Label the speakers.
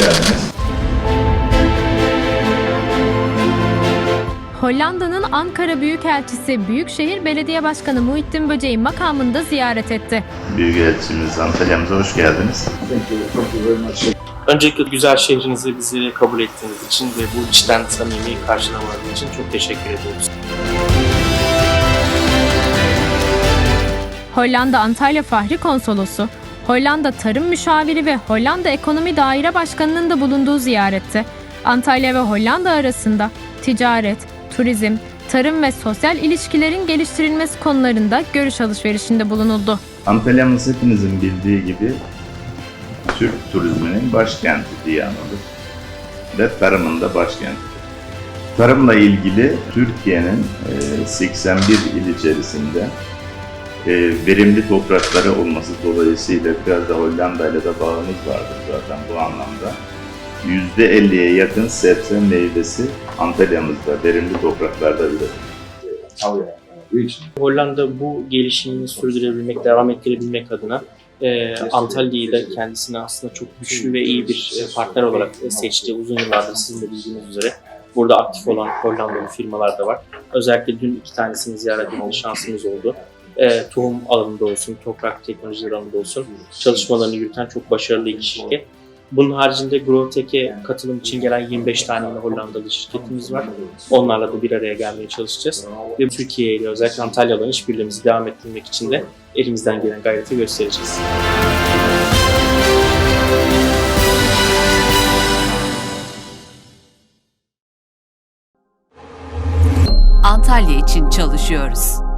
Speaker 1: geldiniz.
Speaker 2: Hollanda'nın Ankara Büyükelçisi Büyükşehir Belediye Başkanı Muhittin Böceği makamında ziyaret etti.
Speaker 1: Büyükelçimiz Antalya'mıza hoş geldiniz.
Speaker 3: Öncelikle güzel şehrinizi bizi kabul ettiğiniz için ve bu içten samimi karşılamanız için çok teşekkür ediyoruz.
Speaker 2: Hollanda Antalya Fahri Konsolosu, Hollanda Tarım Müşaviri ve Hollanda Ekonomi Daire Başkanı'nın da bulunduğu ziyarette Antalya ve Hollanda arasında ticaret, turizm, tarım ve sosyal ilişkilerin geliştirilmesi konularında görüş alışverişinde bulunuldu.
Speaker 1: Antalya'mız hepinizin bildiği gibi Türk turizminin başkenti diye anılır ve tarımın da başkenti. Tarımla ilgili Türkiye'nin e, 81 il içerisinde e, verimli toprakları olması dolayısıyla biraz da Hollanda ile de bağımız vardır zaten bu anlamda. %50'ye yakın sebze meyvesi Antalya'mızda verimli topraklarda üretilir.
Speaker 3: Hollanda bu gelişimini sürdürebilmek, devam ettirebilmek adına e, Antalya'yı da kendisine aslında çok güçlü ve iyi bir e, partner olarak seçti. Uzun yıllardır sizin de bildiğiniz üzere. Burada aktif olan Hollandalı firmalar da var. Özellikle dün iki tanesini ziyaret etme şansımız oldu. E, tohum alanında olsun, toprak teknolojileri alanında olsun çalışmalarını yürüten çok başarılı iki şirket. Bunun haricinde GrowTech'e katılım için gelen 25 tane Hollandalı şirketimiz var. Onlarla da bir araya gelmeye çalışacağız. Ve Türkiye ile özellikle Antalya'dan işbirliğimizi devam ettirmek için de elimizden gelen gayreti göstereceğiz.
Speaker 4: Antalya için çalışıyoruz.